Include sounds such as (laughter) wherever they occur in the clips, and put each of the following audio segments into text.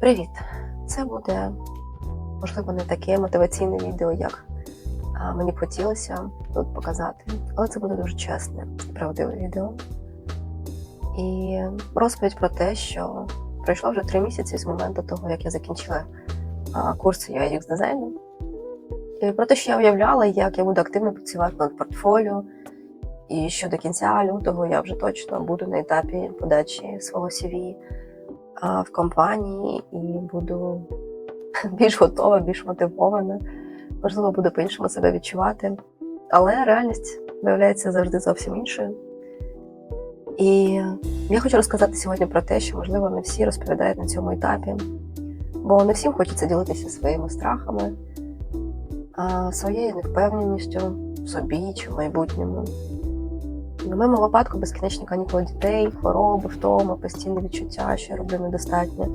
Привіт! Це буде, можливо, не таке мотиваційне відео, як мені б хотілося тут показати, але це буде дуже чесне правдиве відео. І розповідь про те, що пройшло вже три місяці з моменту того, як я закінчила а, курси UX дизайну. І про те, що я уявляла, як я буду активно працювати над портфоліо, і що до кінця лютого я вже точно буду на етапі подачі свого CV в компанії і буду (laughs) більш готова, більш мотивована. Можливо, буду по-іншому себе відчувати. Але реальність виявляється завжди зовсім іншою. І я хочу розказати сьогодні про те, що, можливо, не всі розповідають на цьому етапі, бо не всім хочеться ділитися своїми страхами, своєю невпевненістю в собі чи в майбутньому. В моєму випадку безкінечні канікули дітей, хвороби, втома, постійне відчуття, що я роблю недостатньо.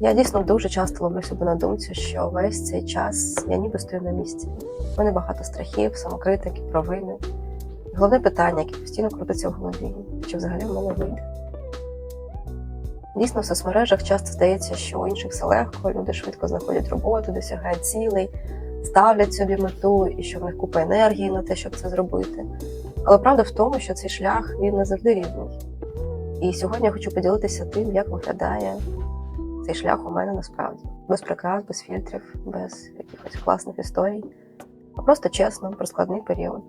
Я дійсно дуже часто ловлю себе на думці, що весь цей час я ніби стою на місці. У мене багато страхів, самокритики, провини. Головне питання, яке постійно крутиться в голові, чи взагалі в мене вийде. Дійсно, в соцмережах часто здається, що у інших все легко, люди швидко знаходять роботу, досягають цілей, ставлять собі мету і що в них купа енергії на те, щоб це зробити. Але правда в тому, що цей шлях він не завжди рівний. І сьогодні я хочу поділитися тим, як виглядає цей шлях у мене насправді. Без прикрас, без фільтрів, без якихось класних історій, а просто чесно про складний період,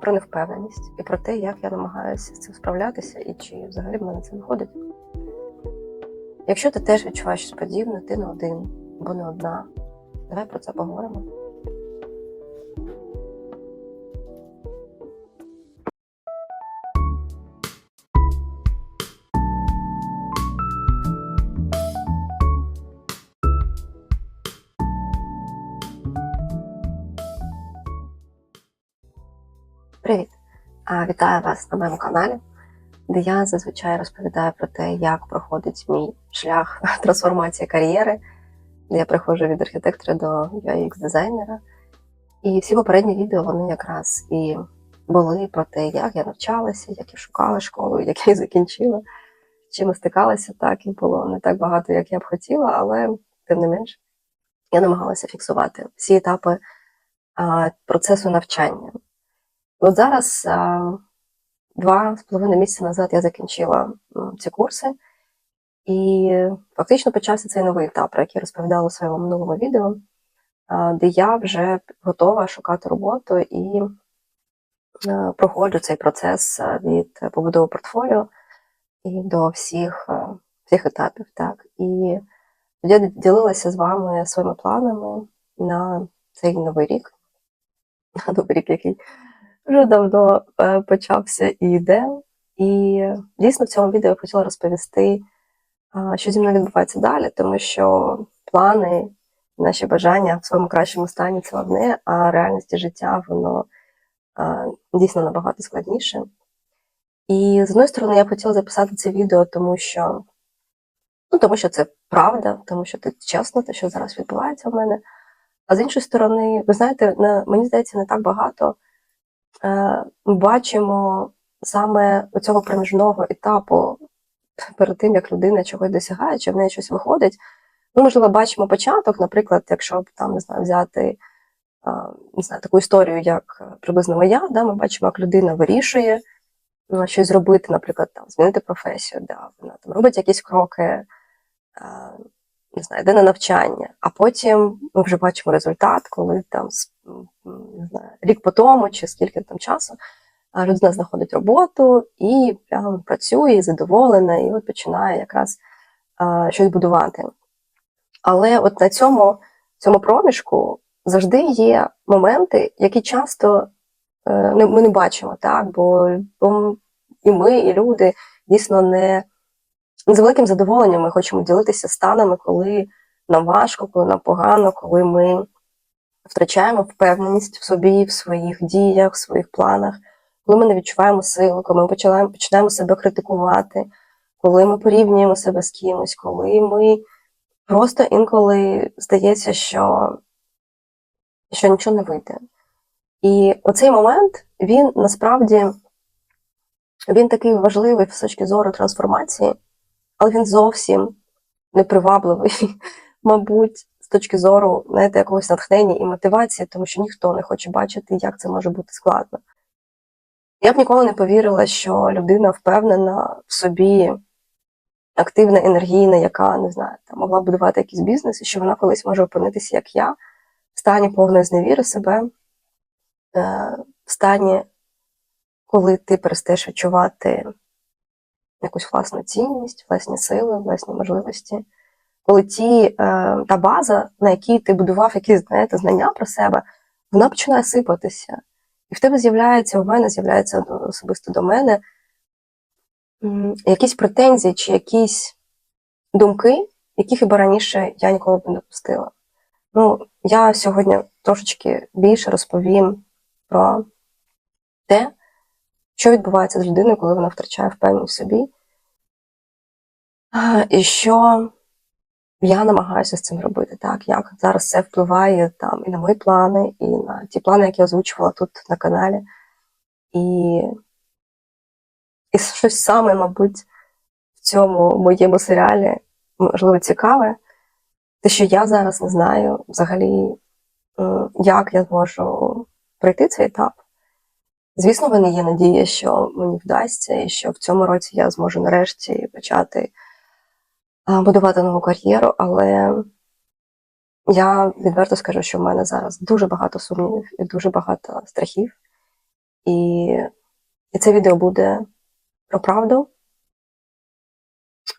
про невпевненість і про те, як я намагаюся з цим справлятися і чи взагалі в мене це виходить. Якщо ти теж відчуваєш щось подібне, ти не один або не одна. Давай про це поговоримо. Вітаю вас на моєму каналі, де я зазвичай розповідаю про те, як проходить мій шлях (laughs) трансформації кар'єри, я приходжу від архітектора до UX дизайнера. І всі попередні відео вони якраз і були про те, як я навчалася, як я шукала школу, (laughs) як я закінчила, чим стикалася так і було не так багато, як я б хотіла, але тим не менш я намагалася фіксувати всі етапи а, процесу навчання. От зараз два з половиною місяці назад я закінчила ці курси, і фактично почався цей новий етап, про який я розповідала у своєму минулому відео, де я вже готова шукати роботу і проходжу цей процес від побудови портфоліо і до всіх, всіх етапів. Так. І я ділилася з вами своїми планами на цей новий рік, на (laughs) новий рік, який вже давно е, почався і йде. І дійсно в цьому відео я хотіла розповісти, що зі мною відбувається далі, тому що плани, наші бажання в своєму кращому стані це одне, а реальності життя воно дійсно набагато складніше. І з одної сторони, я хотіла записати це відео, тому що, ну, тому що це правда, тому що це чесно, те, що зараз відбувається в мене. А з іншої сторони, ви знаєте, мені здається, не так багато е, ми бачимо саме цього проміжного етапу перед тим, як людина чогось досягає, чи в неї щось виходить. Ми, можливо, бачимо початок, наприклад, якщо б там не знаю, взяти е, не знаю, таку історію, як е, приблизно моя, да, ми бачимо, як людина вирішує ну, щось зробити, наприклад, там, змінити професію, да, вона там робить якісь кроки, е, не знаю, йде на навчання, а потім ми вже бачимо результат, коли там не знаю, рік по тому чи скільки там часу людина знаходить роботу і прямо працює, задоволена, і от починає якраз а, щось будувати. Але от на цьому, цьому проміжку завжди є моменти, які часто е, ми не бачимо, так? Бо, бо і ми, і люди дійсно не з великим задоволенням ми хочемо ділитися станами, коли нам важко, коли нам погано, коли ми втрачаємо впевненість в собі, в своїх діях, в своїх планах, коли ми не відчуваємо сили, коли ми починаємо, починаємо себе критикувати, коли ми порівнюємо себе з кимось, коли ми просто інколи здається, що, що нічого не вийде. І оцей момент, він насправді він такий важливий з точки зору трансформації, але він зовсім непривабливий, (laughs) мабуть, з точки зору знаєте, якогось натхнення і мотивації, тому що ніхто не хоче бачити, як це може бути складно. Я б ніколи не повірила, що людина впевнена в собі, активна, енергійна, яка не знаю, там, могла будувати якийсь бізнес, і що вона колись може опинитися, як я, в стані повної зневіри себе, е, в стані, коли ти перестаєш відчувати якусь власну цінність, власні сили, власні можливості. Коли ті, е, та база, на якій ти будував якісь знаєте, знання про себе, вона починає сипатися. І в тебе з'являється, у мене з'являється особисто до мене якісь претензії чи якісь думки, яких хіба раніше я ніколи б не допустила. Ну, я сьогодні трошечки більше розповім про те, що відбувається з людиною, коли вона втрачає впевненість в собі. А, І що я намагаюся з цим робити, так, як зараз це впливає там і на мої плани, і на ті плани, які я озвучувала тут на каналі. І, і (laughs) щось саме, мабуть, в цьому моєму серіалі, можливо, цікаве, те, що я зараз не знаю взагалі, як я зможу пройти цей етап. Звісно, в мене є надія, що мені вдасться, і що в цьому році я зможу нарешті почати будувати нову кар'єру, але я відверто скажу, що в мене зараз дуже багато сумнівів і дуже багато страхів. І, і це відео буде про правду,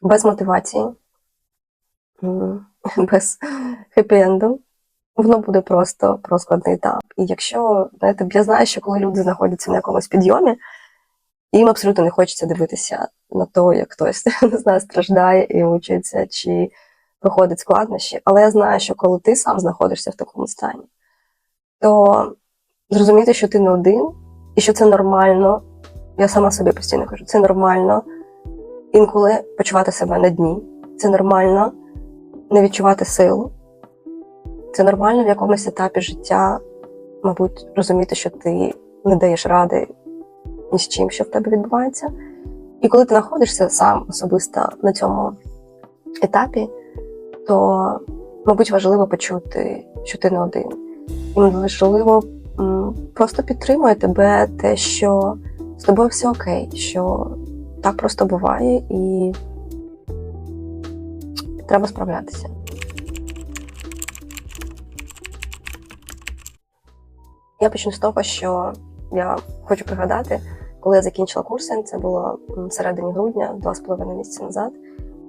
без мотивації, (laughs) без хеппі-енду. Воно буде просто про складний етап. І якщо, знаєте, я знаю, що коли люди знаходяться на якомусь підйомі, їм абсолютно не хочеться дивитися на те, як хтось (laughs) не знаю, страждає і мучиться, чи проходить складнощі. Але я знаю, що коли ти сам знаходишся в такому стані, то зрозуміти, що ти не один, і що це нормально. Я сама собі постійно кажу, це нормально інколи почувати себе на дні. Це нормально не відчувати силу. Це нормально в якомусь етапі життя, мабуть, розуміти, що ти не даєш ради ні з чим, що в тебе відбувається. І коли ти знаходишся сам особисто на цьому етапі, то, мабуть, важливо почути, що ти не один. І важливо просто підтримує тебе те, що з тобою все окей, що так просто буває, і треба справлятися. Я почну з того, що я хочу пригадати, коли я закінчила курси, це було середині грудня, два з половиною місяці назад.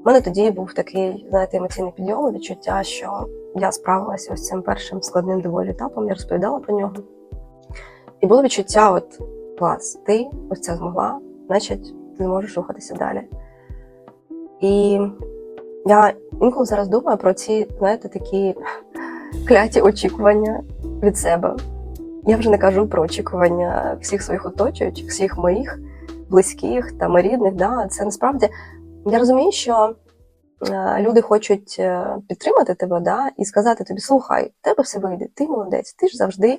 У мене тоді був такий, знаєте, емоційний підйом, відчуття, що я справилася ось цим першим складним доволі етапом, я розповідала про нього. І було відчуття: от клас, ти ось це змогла, значить, ти можеш рухатися далі. І я інколи зараз думаю про ці, знаєте, такі кляті очікування від себе. Я вже не кажу про очікування всіх своїх оточуючих, всіх моїх близьких та рідних. Да, це насправді я розумію, що е, люди хочуть е, підтримати тебе, да, і сказати тобі: слухай, в тебе все вийде, ти молодець, ти ж завжди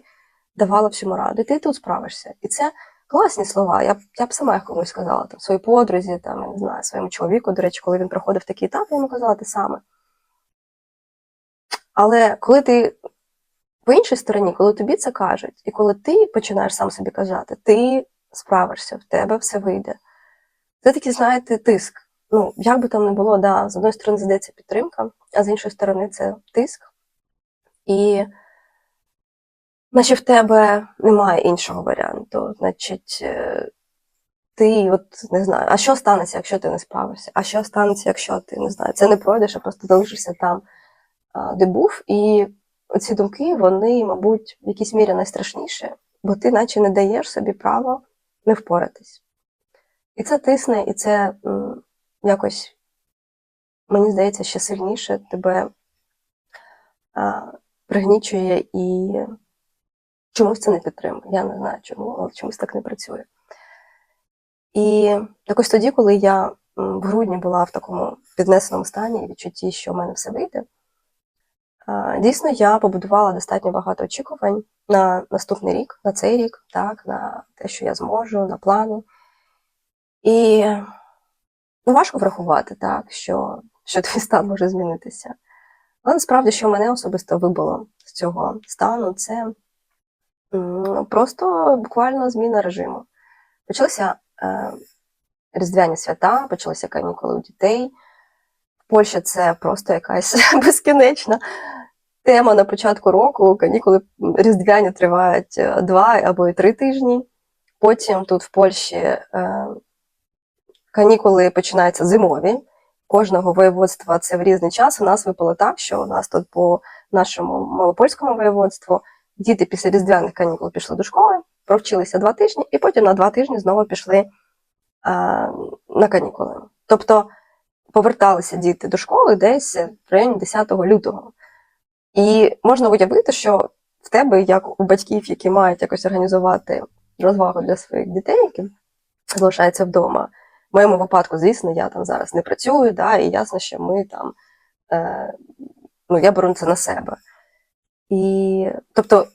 давала всьому раду, і ти тут справишся. І це класні слова. Я б я б сама комусь сказала там своїй подрузі, там я не знаю, своєму чоловіку. До речі, коли він проходив такий етап, я йому казала те саме. Але коли ти по іншій стороні, коли тобі це кажуть, і коли ти починаєш сам собі казати, ти справишся, в тебе все вийде. Це такий, знаєте, тиск. Ну, як би там не було, да, з одної сторони здається підтримка, а з іншої сторони це тиск. І наче в тебе немає іншого варіанту. Значить, е, ти от не знаю, а що станеться, якщо ти не справишся? А що станеться, якщо ти не знаю, це не пройдеш, а просто залишишся там, де був. І оці думки, вони, мабуть, в якійсь мірі найстрашніші, бо ти наче не даєш собі права не впоратись. І це тисне, і це м, якось, мені здається, ще сильніше тебе а, пригнічує і чомусь це не підтримує. Я не знаю чому, але чомусь так не працює. І так ось тоді, коли я в грудні була в такому піднесеному стані і відчутті, що в мене все вийде, дійсно я побудувала достатньо багато очікувань на наступний рік, на цей рік, так, на те, що я зможу, на плани. І ну, важко врахувати, так, що що твій стан може змінитися. Але насправді, що мене особисто вибило з цього стану, це просто буквально зміна режиму. Почалися е, різдвяні свята, почалися канікули у дітей. Польща це просто якась (laughs) безкінечна тема на початку року. Канікули різдвяні тривають е, два або й три тижні. Потім тут в Польщі е, канікули починаються зимові. Кожного воєводства це в різний час. У нас випало так, що у нас тут по нашому малопольському воєводству діти після різдвяних канікул пішли до школи, провчилися два тижні, і потім на два тижні знову пішли а, на канікули. Тобто поверталися діти до школи десь в районі 10 лютого. І можна уявити, що в тебе, як у батьків, які мають якось організувати розвагу для своїх дітей, які залишаються вдома. В моєму випадку, звісно, я там зараз не працюю, да, і ясно, що ми там, е, ну, я беру це на себе. І, тобто,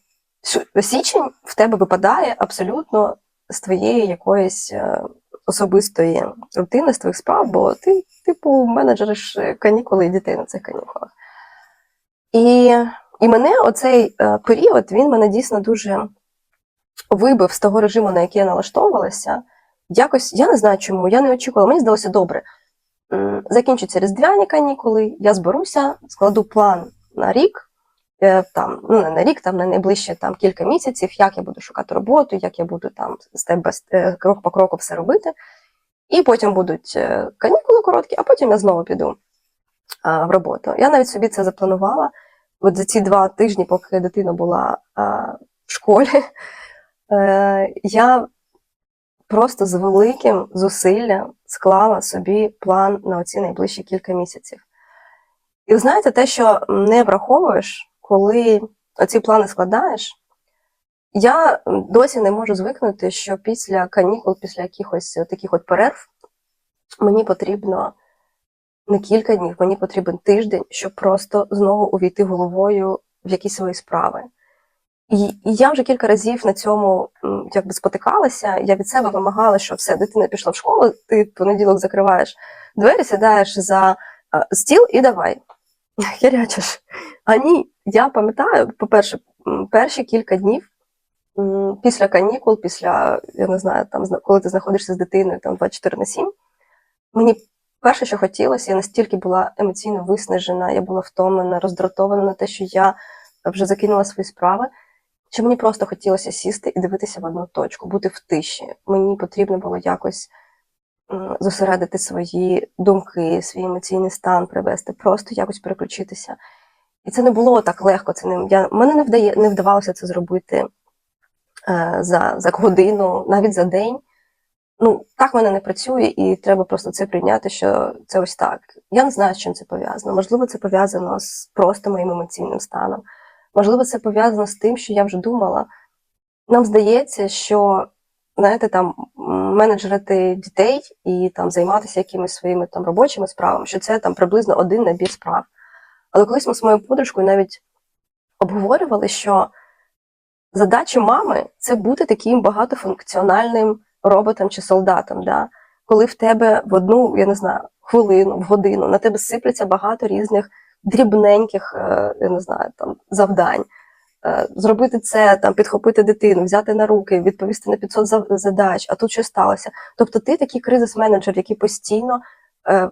січень в тебе випадає абсолютно з твоєї якоїсь е, особистої рутини, з твоїх справ, бо ти, типу, менеджериш канікули і дітей на цих канікулах. І, і мене оцей е, період, він мене дійсно дуже вибив з того режиму, на який я налаштовувалася. Якось, я не знаю чому, я не очікувала, мені здалося добре. Закінчаться різдвяні канікули, я зберуся, складу план на рік, е, там, ну не на рік, там на найближче там, кілька місяців, як я буду шукати роботу, як я буду там степ е, крок по кроку все робити. І потім будуть е, канікули короткі, а потім я знову піду а, в роботу. Я навіть собі це запланувала. От за ці два тижні, поки дитина була а, в школі, е, я просто з великим зусиллям склала собі план на оці найближчі кілька місяців. І знаєте, те, що не враховуєш, коли оці плани складаєш, я досі не можу звикнути, що після канікул, після якихось таких от перерв, мені потрібно не кілька днів, мені потрібен тиждень, щоб просто знову увійти головою в якісь свої справи. І, я вже кілька разів на цьому якби спотикалася. Я від себе вимагала, що все, дитина пішла в школу, ти понеділок закриваєш двері, сідаєш за а, стіл і давай. Херячиш. А ні, я пам'ятаю, по-перше, перші кілька днів після канікул, після, я не знаю, там, коли ти знаходишся з дитиною там 24 на 7, мені перше, що хотілося, я настільки була емоційно виснажена, я була втомлена, роздратована на те, що я вже закинула свої справи. Що мені просто хотілося сісти і дивитися в одну точку, бути в тиші. Мені потрібно було якось зосередити свої думки, свій емоційний стан привести, просто якось переключитися. І це не було так легко. Це не я мене не вдає, не вдавалося це зробити е, за, за годину, навіть за день. Ну, так мене не працює, і треба просто це прийняти, що це ось так. Я не знаю, з чим це пов'язано. Можливо, це пов'язано з просто моїм емоційним станом. Можливо, це пов'язано з тим, що я вже думала. Нам здається, що знаєте, там менеджерити дітей і там займатися якимись своїми там робочими справами, що це там приблизно один набір справ. Але колись ми з моєю подружкою навіть обговорювали, що задача мами це бути таким багатофункціональним роботом чи солдатом. Да? Коли в тебе в одну, я не знаю, хвилину, в годину на тебе сипляться багато різних дрібненьких, е, я не знаю, там завдань. Е, Зробити це, там, підхопити дитину, взяти на руки, відповісти на 500 задач, а тут що сталося. Тобто ти такий кризис-менеджер, який постійно е,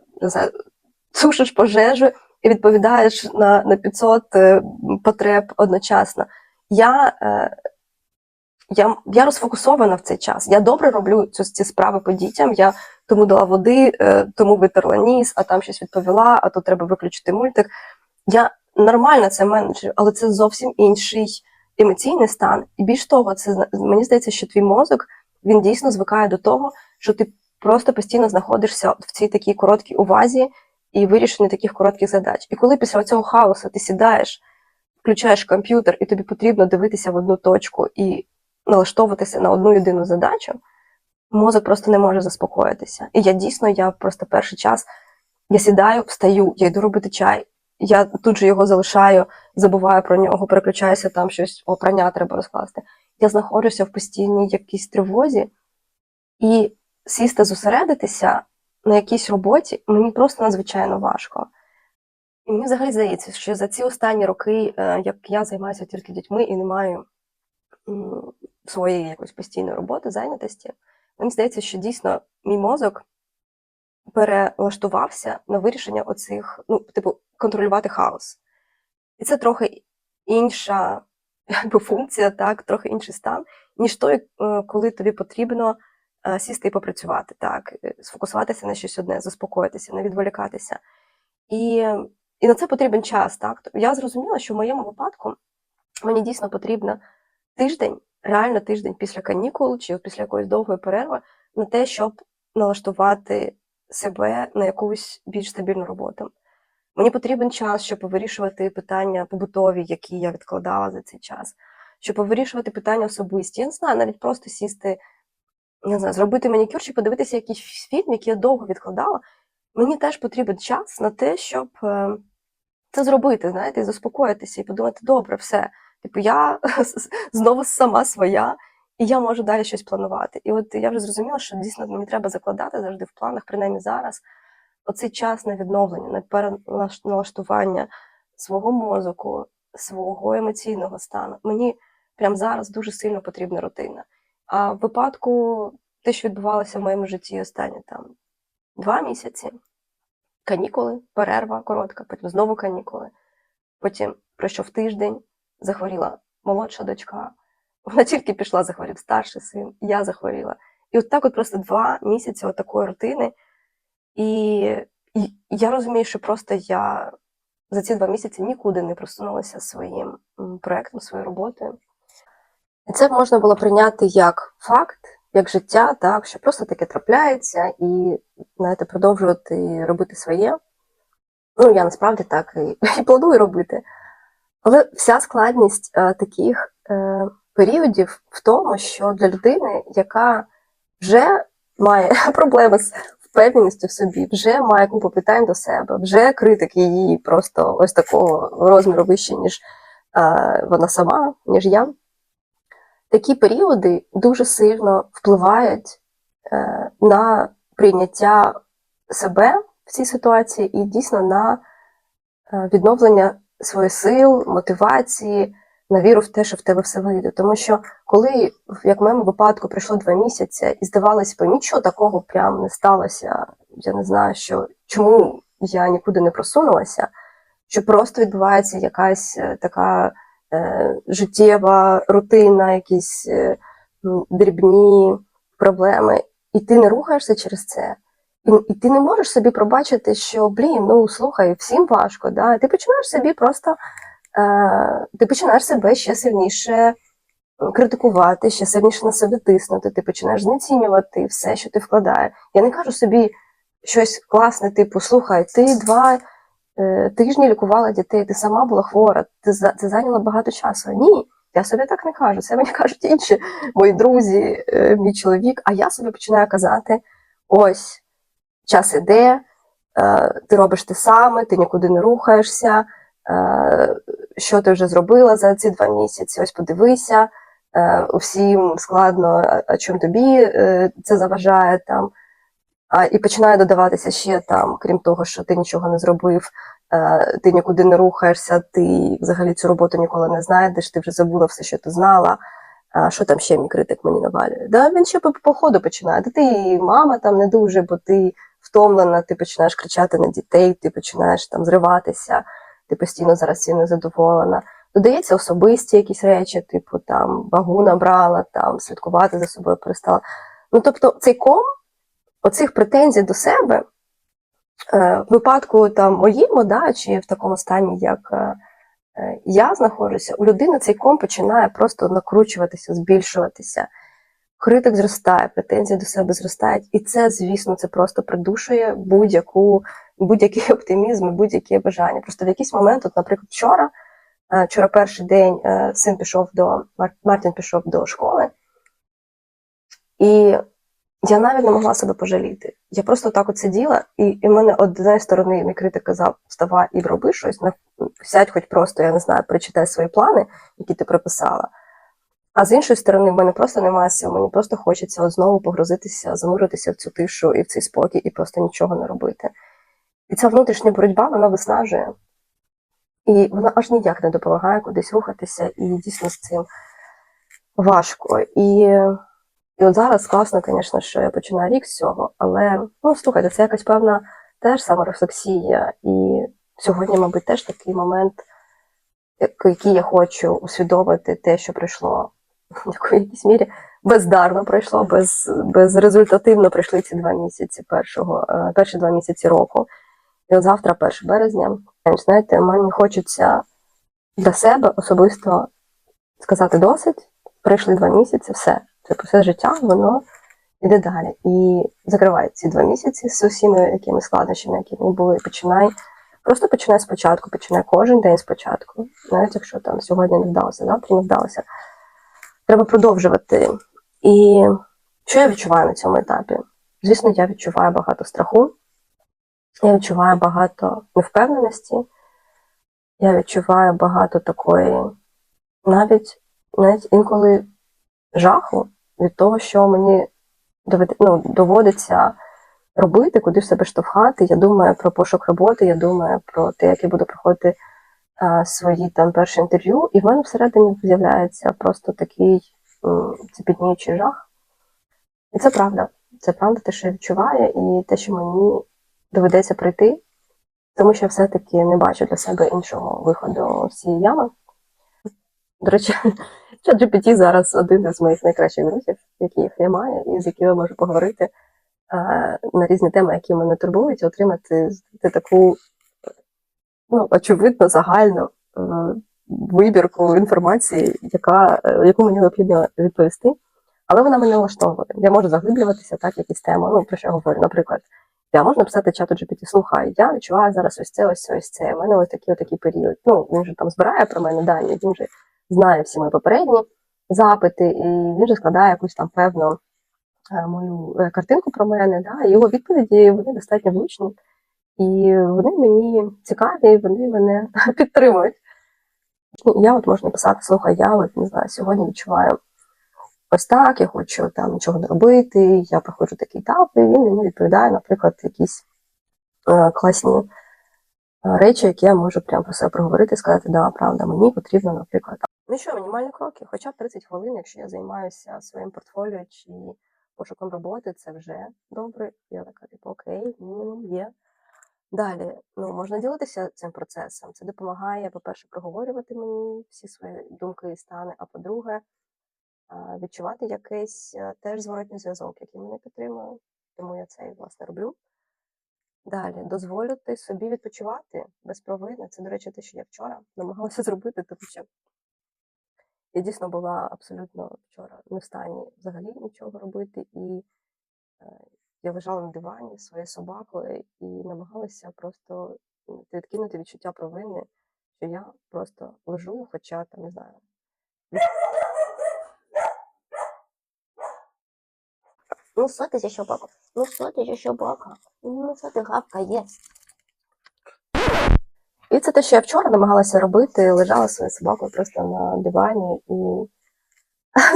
тушиш пожежу і відповідаєш на, на 500 е, потреб одночасно. Я, я, я розфокусована в цей час. Я добре роблю цю, ці справи по дітям. Я тому дала води, тому витерла ніс, а там щось відповіла, а тут треба виключити мультик. Я нормально це менеджер, але це зовсім інший емоційний стан. І більш того, це мені здається, що твій мозок він дійсно звикає до того, що ти просто постійно знаходишся в цій такій короткій увазі і вирішенні таких коротких задач. І коли після цього хаосу ти сідаєш, включаєш комп'ютер, і тобі потрібно дивитися в одну точку і налаштовуватися на одну єдину задачу, мозок просто не може заспокоїтися. І я дійсно, я просто перший час я сідаю, встаю, я йду робити чай. Я тут же його залишаю, забуваю про нього, переключаюся там щось, о, прання треба розкласти. Я знаходжуся в постійній якійсь тривозі, і сісти, зосередитися на якійсь роботі, мені просто надзвичайно важко. І мені взагалі здається, що за ці останні роки, е, як я займаюся тільки дітьми і не маю своєї якоїсь постійної роботи, зайнятості, мені здається, що дійсно мій мозок перелаштувався на вирішення оцих, ну, типу, контролювати хаос. І це трохи інша якби, функція, так, трохи інший стан, ніж той, е, коли тобі потрібно е, сісти і попрацювати, так, е, сфокусуватися на щось одне, заспокоїтися, не відволікатися. І, і на це потрібен час. Так? Тобто Я зрозуміла, що в моєму випадку мені дійсно потрібно тиждень, реально тиждень після канікул чи після якоїсь довгої перерви на те, щоб налаштувати себе на якусь більш стабільну роботу. Мені потрібен час, щоб вирішувати питання побутові, які я відкладала за цей час, щоб вирішувати питання особисті. Я не знаю, навіть просто сісти, не знаю, зробити манікюр чи подивитися якийсь фільм, який я довго відкладала. Мені теж потрібен час на те, щоб е, це зробити, знаєте, і заспокоїтися і подумати, добре, все. Типу, я (laughs) знову сама своя, і я можу далі щось планувати. І от я вже зрозуміла, що дійсно мені треба закладати завжди в планах, принаймні зараз, оцей час на відновлення, на переналаштування свого мозку, свого емоційного стану. Мені прямо зараз дуже сильно потрібна рутина. А в випадку те, що відбувалося в моєму житті останні там два місяці, канікули, перерва коротка, потім знову канікули. Потім пройшов тиждень, захворіла молодша дочка. Вона тільки пішла, захворів старший син, я захворіла. І от так от просто два місяці от такої рутини. І, і я розумію, що просто я за ці два місяці нікуди не просунулася своїм м, проектом, своєю роботою. І це можна було прийняти як факт, як життя, так, що просто таке трапляється, і знаєте, продовжувати робити своє. Ну, я насправді так і, (laughs) і планую робити. Але вся складність е, таких е, періодів в тому, що для людини, яка вже має (laughs) проблеми з впевненістю в собі, вже має купу питань до себе, вже критик її просто ось такого розміру вище, ніж е, вона сама, ніж я. Такі періоди дуже сильно впливають е, на прийняття себе в цій ситуації і дійсно на е, відновлення своїх сил, мотивації, на віру в те, що в тебе все вийде. Тому що коли, як в моєму випадку, пройшло два місяці, і здавалося б, нічого такого прям не сталося. Я не знаю, що чому я нікуди не просунулася, що просто відбувається якась е, така е, життєва рутина, якісь е, дрібні проблеми, і ти не рухаєшся через це. І, ти не можеш собі пробачити, що блін, ну слухай, всім важко. Да? Ти починаєш собі просто ти починаєш себе ще сильніше критикувати, ще сильніше на себе тиснути, ти починаєш знецінювати все, що ти вкладаєш. Я не кажу собі щось класне, типу, слухай, ти два е, тижні лікувала дітей, ти сама була хвора, ти це зайняло багато часу. Ні, я собі так не кажу. Це мені (laughs) кажуть інші мої друзі, е, мій чоловік. А я собі починаю казати: ось час іде, е, ти робиш те саме, ти нікуди не рухаєшся. Е, Що ти вже зробила за ці два місяці? Ось подивися, е, всім складно, а- чому тобі е, це заважає там. І починає додаватися ще там, крім того, що ти нічого не зробив, ти нікуди не рухаєшся, ти взагалі цю роботу ніколи не знайдеш, ти вже забула все, що ти знала. А що там ще мій критик мені навалює? Да, він ще по, по ходу починає. Та ти і мама там не дуже, бо ти втомлена, ти починаєш кричати на дітей, ти починаєш там зриватися, ти постійно зараз всім незадоволена. Додається особисті якісь речі, типу там вагу набрала, там слідкувати за собою перестала. Ну тобто цей ком оцих претензій до себе е, в випадку там моєму, да, чи в такому стані, як е, е, я знаходжуся, у людини цей ком починає просто накручуватися, збільшуватися. Критик зростає, претензії до себе зростають, і це, звісно, це просто придушує будь-яку будь-який оптимізм, будь-які бажання. Просто в якийсь момент, от, наприклад, вчора, е, вчора перший день е, син пішов до Мар- Мартін пішов до школи, і я навіть не могла себе пожаліти. Я просто так от сиділа, і, і в мене однієї сторони мій критик казав: вставай і роби щось, сядь хоч просто, я не знаю, перечитай свої плани, які ти прописала. А з іншої сторони, в мене просто немає сил, мені просто хочеться от знову погрузитися, зануритися в цю тишу і в цей спокій, і просто нічого не робити. І ця внутрішня боротьба, вона виснажує. І вона аж ніяк не допомагає кудись рухатися, і дійсно з цим важко. І, і от зараз класно, звісно, що я починаю рік з цього, але ну, слухайте, це якась певна теж саморефлексія. І сьогодні, мабуть, теж такий момент, який я хочу усвідомити те, що пройшло (laughs) в якійсь мірі бездарно пройшло, без, безрезультативно пройшли ці два місяці першого, е, перші два місяці року. І от завтра, 1 березня, знаєте, мені хочеться для себе особисто сказати досить, пройшли два місяці, все. Типу, все життя, воно йде далі. І закривай ці два місяці з усіма якими складнощами, які в були, і починай. Просто починай спочатку, починай кожен день спочатку. Навіть якщо там сьогодні не вдалося, завтра не вдалося. Треба продовжувати. І що я відчуваю на цьому етапі? Звісно, я відчуваю багато страху, я відчуваю багато невпевненості, я відчуваю багато такої, навіть, навіть інколи жаху від того, що мені доведе, ну, доводиться робити, куди в себе штовхати. Я думаю про пошук роботи, я думаю про те, як я буду проходити а, свої там перші інтерв'ю, і в мене всередині з'являється просто такий м, цепітніючий жах. І це правда. Це правда, те, що я відчуваю, і те, що мені доведеться пройти, тому що все-таки не бачу для себе іншого виходу з цієї ями. До речі, (laughs) ChatGPT зараз один із моїх найкращих друзів, яких я маю, і з якими я можу поговорити е, на різні теми, які мене турбують, і отримати з- таку ну, очевидно загальну е, вибірку інформації, яка, е, яку мені необхідно відповісти. Але вона мене влаштовує. Я можу заглиблюватися так, якісь теми. Ну, про що я говорю? Наприклад, я можу написати чату GPT, слухай, я відчуваю зараз ось це, ось це, ось це. У мене ось такий такий період. Ну, він же там збирає про мене дані, він же знає всі мої попередні запити, і він же складає якусь там певну е, мою е, картинку про мене. Да? Його відповіді вони достатньо влучні. І вони мені цікаві, вони мене (laughs) підтримують. Я от можу написати, слухай, я от не знаю, сьогодні відчуваю ось так, я хочу там нічого не робити, я проходжу такий етап, і він мені відповідає, наприклад, якісь е, класні е, речі, які я можу прямо про себе проговорити сказати, да, правда, мені потрібно, наприклад. там. Ну що, мінімальні кроки, хоча б 30 хвилин, якщо я займаюся своїм портфоліо чи пошуком роботи, це вже добре. Я така, типу, окей, мінімум є. Далі, ну, можна ділитися цим процесом. Це допомагає, по-перше, проговорювати мені всі свої думки і стани, а по-друге, відчувати якийсь е, теж зворотній зв'язок, який мене підтримує. Тому я це і власне роблю. Далі, дозволити собі відпочивати без провини. Це, до речі, те, що я вчора намагалася (laughs) зробити, тому що я дійсно була абсолютно вчора не в стані взагалі нічого робити. І е, я лежала на дивані зі своєю собакою і намагалася просто відкинути відчуття провини, що я просто лежу, хоча там не знаю. Ну, що ти ще собака? Ну, що ти ще собака? Ну, що ти гавка є? І це те, що я вчора намагалася робити, лежала своєю собакою просто на дивані і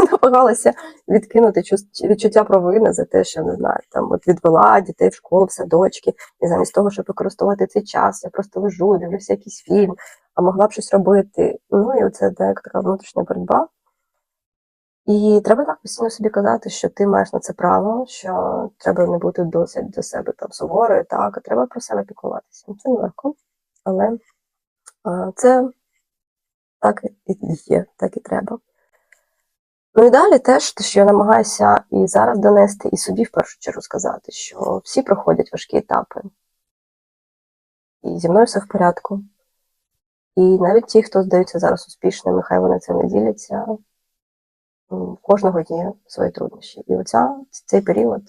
(laughs) намагалася відкинути відчуття провини за те, що не знаю, там от відвела дітей в школу, в садочки, і замість того, щоб використовувати цей час, я просто лежу, дивлюся якийсь фільм, а могла б щось робити. Ну і оце так, така внутрішня боротьба. І треба так постійно собі казати, що ти маєш на це право, що треба не бути досить до себе там суворою, так, треба про себе піклуватися. Це нелегко, але а, це так і є, так і треба. Ну і далі теж те, що я намагаюся і зараз донести, і собі в першу чергу сказати, що всі проходять важкі етапи. І зі мною все в порядку. І навіть ті, хто здаються зараз успішними, хай вони це не діляться. Кожного є свої труднощі. І оця, цей період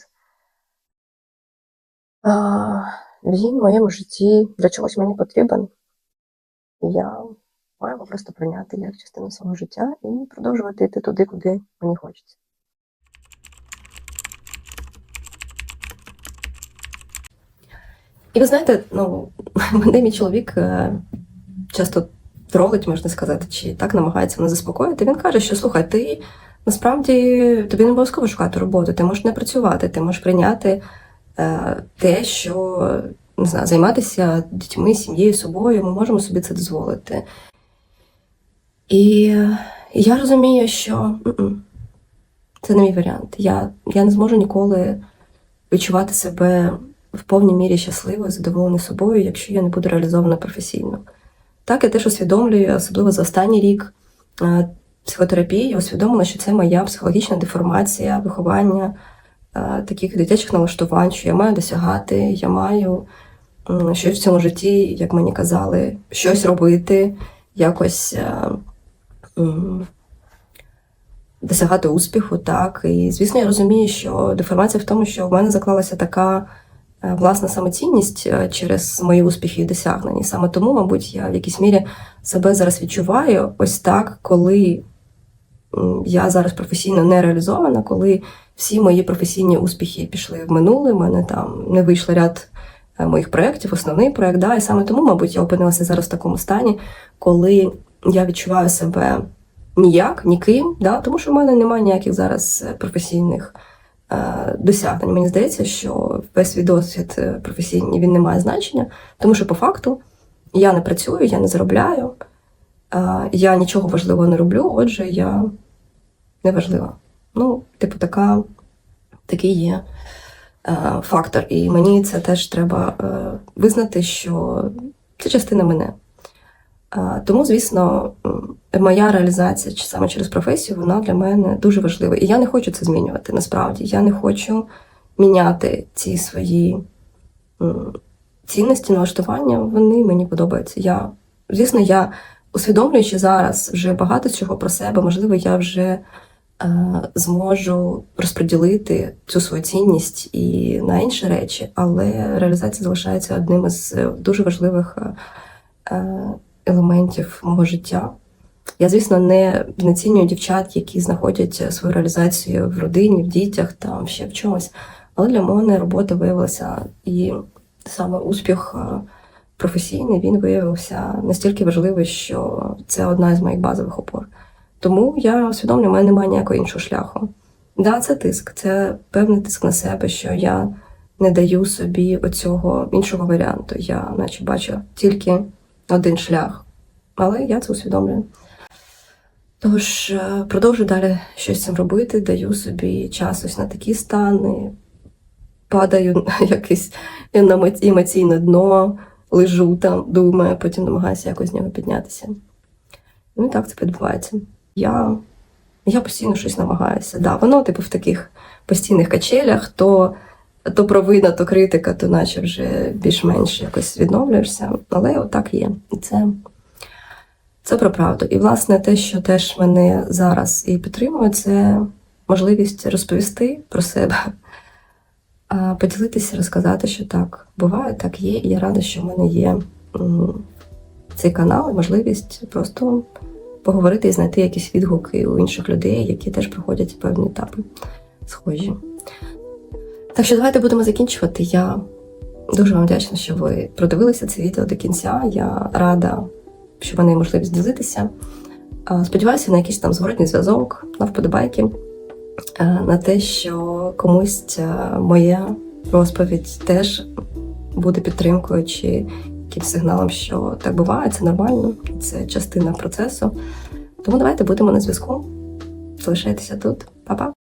він в моєму житті для чогось мені потрібен. Я маю його просто прийняти як частину свого життя і продовжувати йти туди, куди мені хочеться. І ви знаєте, ну, (laughs) мене мій чоловік е, часто тролить, можна сказати, чи так намагається мене заспокоїти. Він каже, що слухай, ти насправді тобі не обов'язково шукати роботу, ти можеш не працювати, ти можеш прийняти е, те, що не знаю, займатися дітьми, сім'єю, собою. Ми можемо собі це дозволити. І я розумію, що це не мій варіант. Я, я не зможу ніколи відчувати себе в повній мірі щасливою, задоволеною собою, якщо я не буду реалізована професійно. Так, я теж усвідомлюю, особливо за останній рік е, психотерапії, я усвідомила, що це моя психологічна деформація, виховання е, таких дитячих налаштувань, що я маю досягати, я маю щось в цьому житті, як мені казали, щось робити, якось е, досягати успіху, так. І, звісно, я розумію, що деформація в тому, що в мене заклалася така е, власна самоцінність через мої успіхи і досягнення. Саме тому, мабуть, я в якійсь мірі себе зараз відчуваю ось так, коли я зараз професійно не реалізована, коли всі мої професійні успіхи пішли в минуле, в мене там не вийшло ряд е, моїх проєктів, основний проєкт, да, і саме тому, мабуть, я опинилася зараз в такому стані, коли я відчуваю себе ніяк, ніким, да, тому що в мене немає ніяких зараз е, професійних е, досягнень. Мені здається, що весь свій досвід е, професійний він не має значення, тому що по факту я не працюю, я не заробляю, е, я нічого важливого не роблю, отже, я не важлива. Ну, типу, така, такий є е, фактор. І мені це теж треба е, визнати, що це частина мене. Е, Тому, звісно, моя реалізація чи саме через професію, вона для мене дуже важлива. І я не хочу це змінювати. Насправді я не хочу міняти ці свої м, цінності, налаштування. Вони мені подобаються. Я, звісно, я усвідомлюючи зараз вже багато чого про себе, можливо, я вже е, зможу розподілити цю свою цінність і на інші речі, але реалізація залишається одним із е, дуже важливих. е, е, елементів мого життя. Я, звісно, не знецінюю дівчат, які знаходять свою реалізацію в родині, в дітях, там ще в чомусь. Але для мене робота виявилася і саме успіх е, професійний він виявився настільки важливий, що це одна з моїх базових опор. Тому я усвідомлюю, в мене немає ніякого іншого шляху. Да, це тиск, це певний тиск на себе, що я не даю собі оцього іншого варіанту. Я, наче бачу тільки один шлях. Але я це усвідомлюю. Тож е, продовжую далі щось цим робити, даю собі час ось на такі стани, падаю на (laughs) якесь емоційне дно, лежу там, думаю, потім намагаюся якось з нього піднятися. Ну і так це відбувається. Я, я постійно щось намагаюся. Да, воно, типу, в таких постійних качелях, то, то провина, то критика, то наче вже більш-менш якось відновлюєшся. Але отак є. І це, це про правду. І, власне, те, що теж мене зараз і підтримує, це можливість розповісти про себе, поділитися, розказати, що так буває, так є. І я рада, що в мене є цей канал і можливість просто поговорити і знайти якісь відгуки у інших людей, які теж проходять певні етапи схожі. Так що давайте будемо закінчувати. Я дуже вам вдячна, що ви продивилися це відео до кінця. Я рада, що в мене є можливість ділитися. Сподіваюся на якийсь там зворотній зв'язок, на вподобайки, на те, що комусь моя розповідь теж буде підтримкою чи якимсь сигналом, що так буває, це нормально, це частина процесу. Тому давайте будемо на зв'язку. Залишайтеся тут. Па-па!